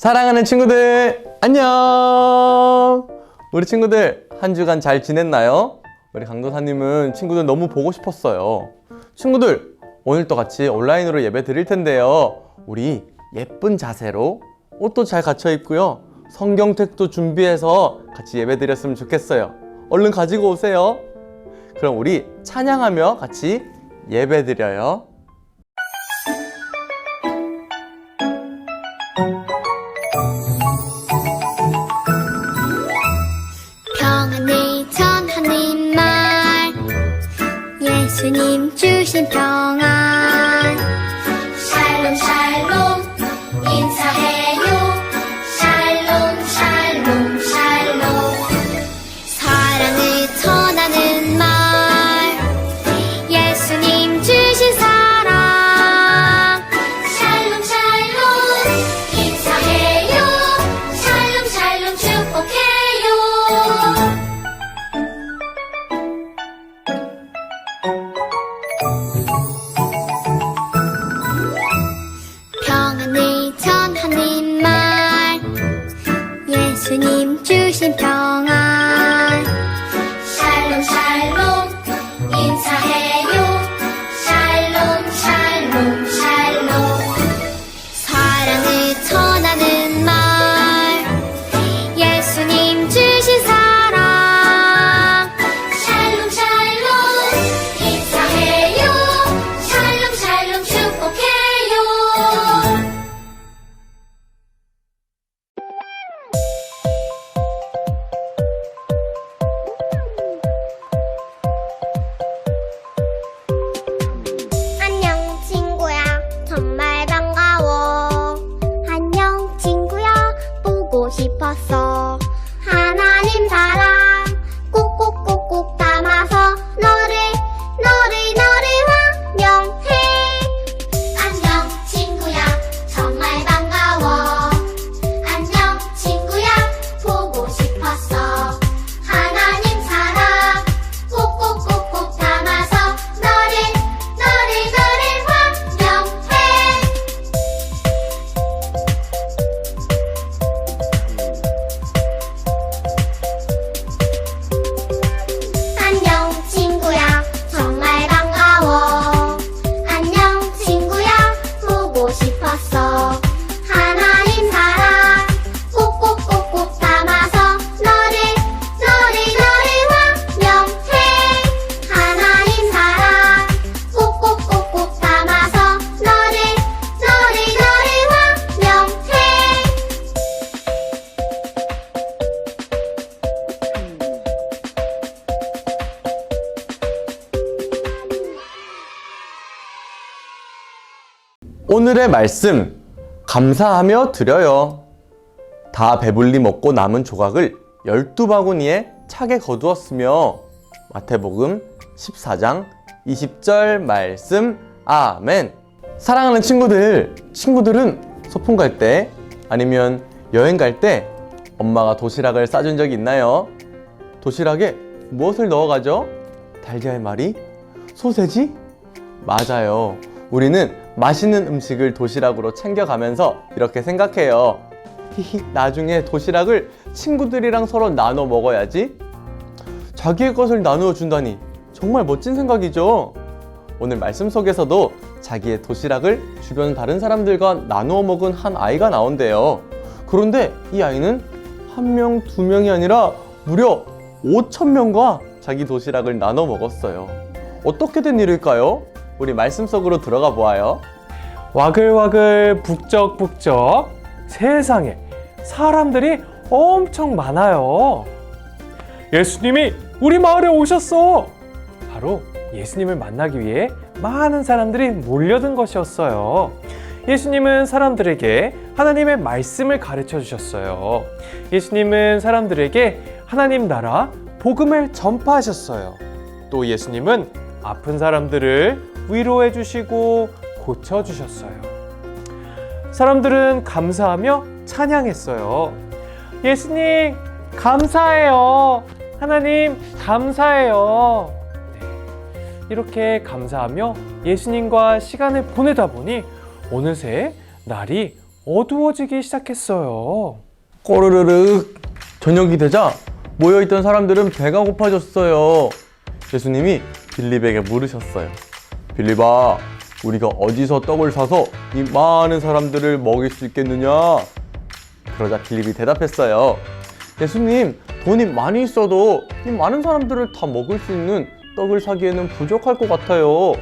사랑하는 친구들, 안녕! 우리 친구들, 한 주간 잘 지냈나요? 우리 강도사님은 친구들 너무 보고 싶었어요. 친구들, 오늘도 같이 온라인으로 예배 드릴 텐데요. 우리 예쁜 자세로 옷도 잘 갖춰 입고요. 성경책도 준비해서 같이 예배 드렸으면 좋겠어요. 얼른 가지고 오세요. 그럼 우리 찬양하며 같이 예배 드려요. 주 예 오늘의 말씀 감사하며 드려요. 다 배불리 먹고 남은 조각을 열두 바구니에 차게 거두었으며 마태복음 14장 20절 말씀 아멘. 사랑하는 친구들, 친구들은 소풍 갈 때 아니면 여행 갈 때 엄마가 도시락을 싸준 적 있나요? 도시락에 무엇을 넣어가죠? 달걀말이? 소세지? 맞아요. 우리는 맛있는 음식을 도시락으로 챙겨가면서 이렇게 생각해요. 히히, 나중에 도시락을 친구들이랑 서로 나눠 먹어야지. 자기의 것을 나누어 준다니 정말 멋진 생각이죠. 오늘 말씀 속에서도 자기의 도시락을 주변 다른 사람들과 나누어 먹은 한 아이가 나온대요. 그런데 이 아이는 한 명, 두 명이 아니라 무려 5천 명과 자기 도시락을 나눠 먹었어요. 어떻게 된 일일까요? 우리 말씀 속으로 들어가 보아요. 와글와글 북적북적 세상에 사람들이 엄청 많아요. 예수님이 우리 마을에 오셨어. 바로 예수님을 만나기 위해 많은 사람들이 몰려든 것이었어요. 예수님은 사람들에게 하나님의 말씀을 가르쳐 주셨어요. 예수님은 사람들에게 하나님 나라 복음을 전파하셨어요. 또 예수님은 아픈 사람들을 위로해 주시고 고쳐 주셨어요. 사람들은 감사하며 찬양했어요. 예수님, 감사해요. 하나님, 감사해요. 네. 이렇게 감사하며 예수님과 시간을 보내다 보니 어느새 날이 어두워지기 시작했어요. 꼬르르륵 저녁이 되자 모여있던 사람들은 배가 고파졌어요. 예수님이 빌립에게 물으셨어요. 빌립아, 우리가 어디서 떡을 사서 이 많은 사람들을 먹일 수 있겠느냐? 그러자 빌립이 대답했어요. 예수님, 돈이 많이 있어도 이 많은 사람들을 다 먹을 수 있는 떡을 사기에는 부족할 것 같아요.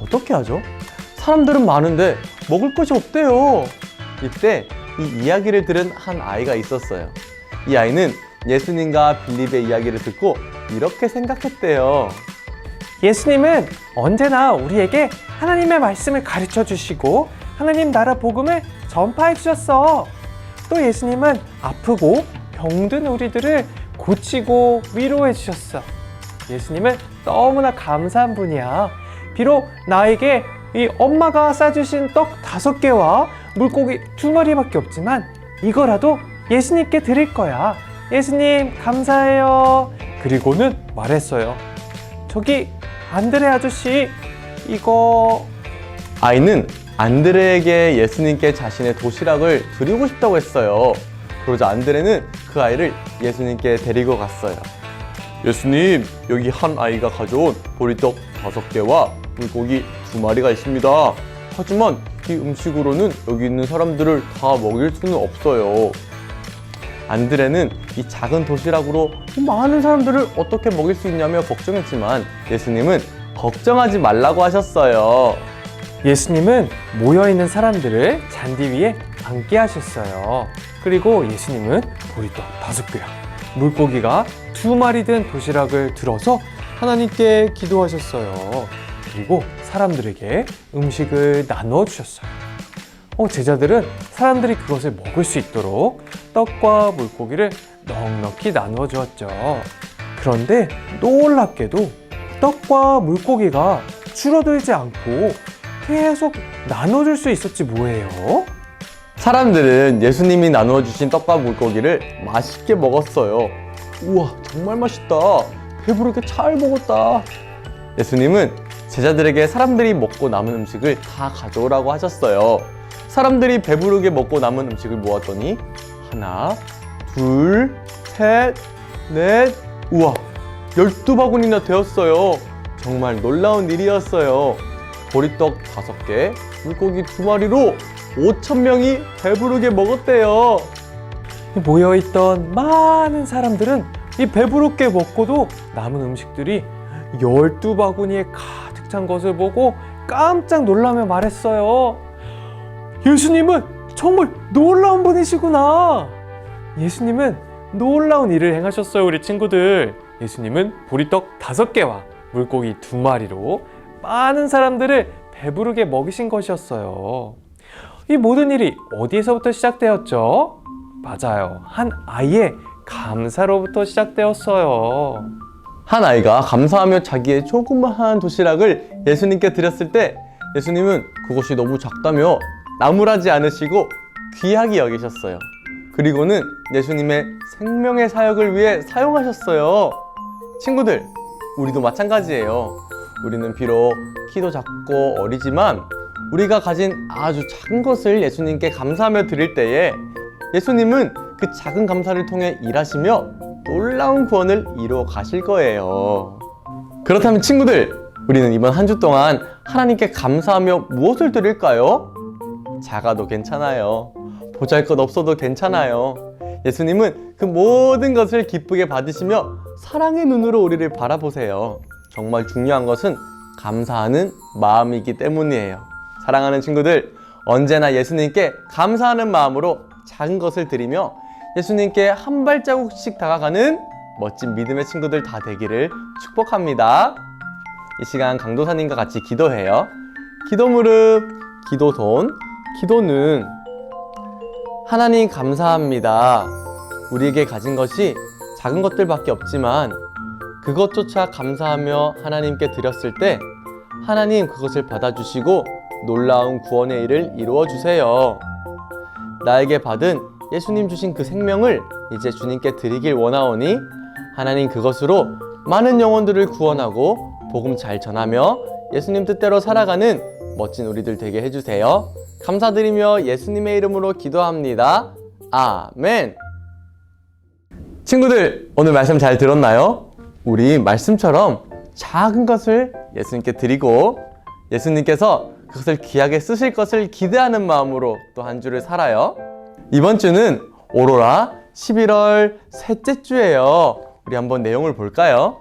어떻게 하죠? 사람들은 많은데 먹을 것이 없대요. 이때 이 이야기를 들은 한 아이가 있었어요. 이 아이는 예수님과 빌립의 이야기를 듣고 이렇게 생각했대요. 예수님은 언제나 우리에게 하나님의 말씀을 가르쳐 주시고 하나님 나라 복음을 전파해 주셨어. 또 예수님은 아프고 병든 우리들을 고치고 위로해 주셨어. 예수님은 너무나 감사한 분이야. 비록 나에게 이 엄마가 싸주신 떡 다섯 개와 물고기 두 마리밖에 없지만 이거라도 예수님께 드릴 거야. 예수님 감사해요. 그리고는 말했어요. 저기 안드레 아저씨 이거 아이는 안드레에게 예수님께 자신의 도시락을 드리고 싶다고 했어요. 그러자 안드레는 그 아이를 예수님께 데리고 갔어요. 예수님, 여기 한 아이가 가져온 보리떡 다섯 개와 물고기 두 마리가 있습니다. 하지만 이 음식으로는 여기 있는 사람들을 다 먹일 수는 없어요. 안드레는 이 작은 도시락으로 이 많은 사람들을 어떻게 먹일 수 있냐며 걱정했지만 예수님은 걱정하지 말라고 하셨어요. 예수님은 모여 있는 사람들을 잔디 위에 앉게 하셨어요. 그리고 예수님은 보리떡 다섯 개야 물고기가 두 마리 된 도시락을 들어서 하나님께 기도하셨어요. 그리고 사람들에게 음식을 나누어 주셨어요. 어, 제자들은 사람들이 그것을 먹을 수 있도록 떡과 물고기를 넉넉히 나누어 주었죠. 그런데 놀랍게도 떡과 물고기가 줄어들지 않고 계속 나눠줄 수 있었지 뭐예요? 사람들은 예수님이 나누어 주신 떡과 물고기를 맛있게 먹었어요. 우와, 정말 맛있다. 배부르게 잘 먹었다. 예수님은 제자들에게 사람들이 먹고 남은 음식을 다 가져오라고 하셨어요. 사람들이 배부르게 먹고 남은 음식을 모았더니 하나, 둘, 셋, 넷, 우와, 열두 바구니나 되었어요. 정말 놀라운 일이었어요. 보리떡 다섯 개, 물고기 두 마리로 5천 명이 배부르게 먹었대요. 모여있던 많은 사람들은 이 배부르게 먹고도 남은 음식들이 열두 바구니에 가득 찬 것을 보고 깜짝 놀라며 말했어요. 예수님은 정말 놀라운 분이시구나. 예수님은 놀라운 일을 행하셨어요, 우리 친구들. 예수님은 보리떡 다섯 개와 물고기 두 마리로 많은 사람들을 배부르게 먹이신 것이었어요. 이 모든 일이 어디에서부터 시작되었죠? 맞아요. 한 아이의 감사로부터 시작되었어요. 한 아이가 감사하며 자기의 조그마한 도시락을 예수님께 드렸을 때 예수님은 그것이 너무 작다며 나무라지 않으시고 귀하게 여기셨어요. 그리고는 예수님의 생명의 사역을 위해 사용하셨어요. 친구들, 우리도 마찬가지예요. 우리는 비록 키도 작고 어리지만 우리가 가진 아주 작은 것을 예수님께 감사하며 드릴 때에 예수님은 그 작은 감사를 통해 일하시며 놀라운 구원을 이루어 가실 거예요. 그렇다면 친구들, 우리는 이번 한 주 동안 하나님께 감사하며 무엇을 드릴까요? 작아도 괜찮아요. 보잘 것 없어도 괜찮아요. 예수님은 그 모든 것을 기쁘게 받으시며 사랑의 눈으로 우리를 바라보세요. 정말 중요한 것은 감사하는 마음이기 때문이에요. 사랑하는 친구들, 언제나 예수님께 감사하는 마음으로 작은 것을 드리며 예수님께 한 발자국씩 다가가는 멋진 믿음의 친구들 다 되기를 축복합니다. 이 시간 강도사님과 같이 기도해요. 기도 무릎, 기도 손, 기도는 하나님 감사합니다. 우리에게 가진 것이 작은 것들밖에 없지만 그것조차 감사하며 하나님께 드렸을 때 하나님 그것을 받아주시고 놀라운 구원의 일을 이루어 주세요. 나에게 받은 예수님 주신 그 생명을 이제 주님께 드리길 원하오니 하나님 그것으로 많은 영혼들을 구원하고 복음 잘 전하며 예수님 뜻대로 살아가는 멋진 우리들 되게 해주세요. 감사드리며 예수님의 이름으로 기도합니다. 아멘. 친구들, 오늘 말씀 잘 들었나요? 우리 말씀처럼 작은 것을 예수님께 드리고 예수님께서 그것을 귀하게 쓰실 것을 기대하는 마음으로 또 한 주를 살아요. 이번 주는 오로라 11월 셋째 주예요. 우리 한번 내용을 볼까요?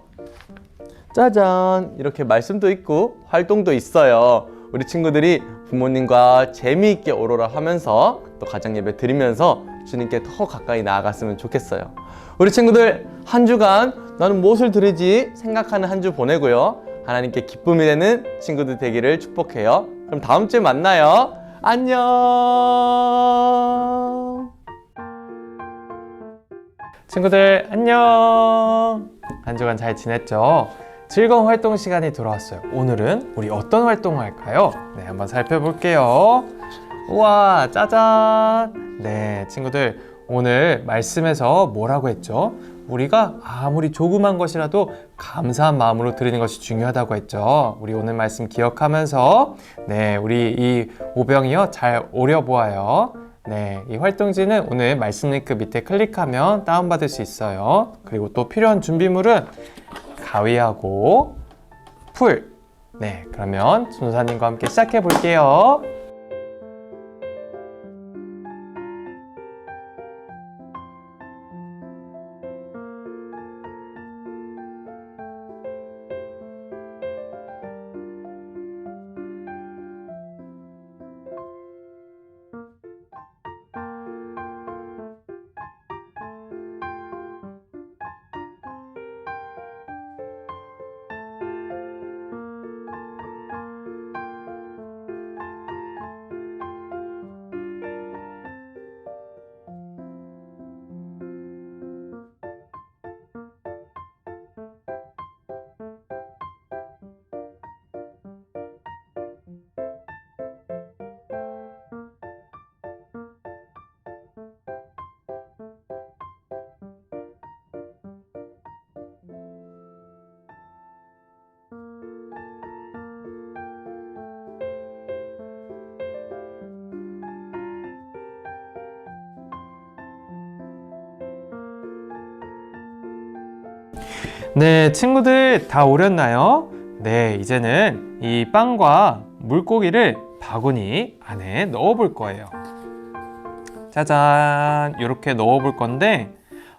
짜잔! 이렇게 말씀도 있고 활동도 있어요. 우리 친구들이 부모님과 재미있게 오로라 하면서 또 가정 예배 드리면서 주님께 더 가까이 나아갔으면 좋겠어요. 우리 친구들 한 주간 나는 무엇을 드리지 생각하는 한 주 보내고요. 하나님께 기쁨이 되는 친구들 되기를 축복해요. 그럼 다음 주에 만나요. 안녕. 친구들 안녕. 한 주간 잘 지냈죠? 즐거운 활동 시간이 돌아왔어요. 오늘은 우리 어떤 활동을 할까요? 네, 한번 살펴볼게요. 우와, 짜잔. 네, 친구들 오늘 말씀에서 뭐라고 했죠? 우리가 아무리 조그만 것이라도 감사한 마음으로 드리는 것이 중요하다고 했죠. 우리 오늘 말씀 기억하면서 네, 우리 이 오병이요 잘 오려보아요. 네, 이 활동지는 오늘 말씀 링크 밑에 클릭하면 다운받을 수 있어요. 그리고 또 필요한 준비물은 가위하고 풀. 네, 그러면 전도사님과 함께 시작해 볼게요. 네, 친구들 다 오렸나요? 네, 이제는 이 빵과 물고기를 바구니 안에 넣어 볼 거예요. 짜잔, 이렇게 넣어 볼 건데,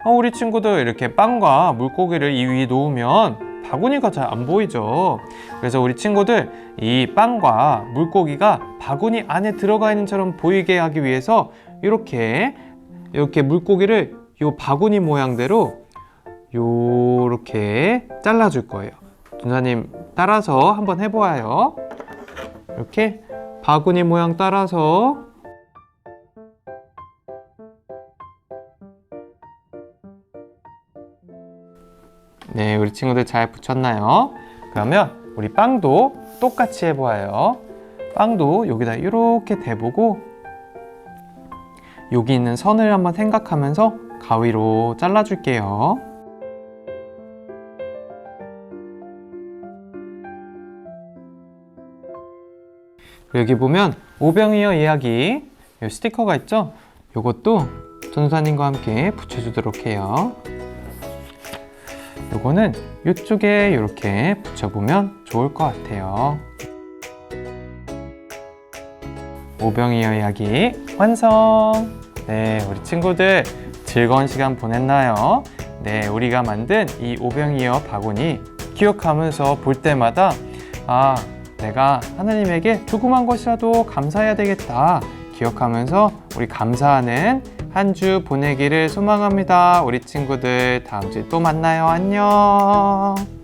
어, 우리 친구들 이렇게 빵과 물고기를 이 위에 놓으면 바구니가 잘 안 보이죠. 그래서 우리 친구들 이 빵과 물고기가 바구니 안에 들어가 있는 처럼 보이게 하기 위해서 이렇게 이렇게 물고기를 이 바구니 모양대로 요렇게 잘라줄 거예요. 준사님 따라서 한번 해보아요. 이렇게 바구니 모양 따라서 네, 우리 친구들 잘 붙였나요? 그러면 우리 빵도 똑같이 해보아요. 빵도 여기다 이렇게 대보고 여기 있는 선을 한번 생각하면서 가위로 잘라줄게요. 여기 보면 오병이어 이야기 이 스티커가 있죠? 이것도 전사님과 함께 붙여주도록 해요. 요거는 이쪽에 이렇게 붙여보면 좋을 것 같아요. 오병이어 이야기 완성! 네, 우리 친구들 즐거운 시간 보냈나요? 네, 우리가 만든 이 오병이어 바구니 기억하면서 볼 때마다 아, 내가 하나님에게 조그만 것이라도 감사해야 되겠다. 기억하면서 우리 감사하는 한 주 보내기를 소망합니다. 우리 친구들 다음 주에 또 만나요. 안녕.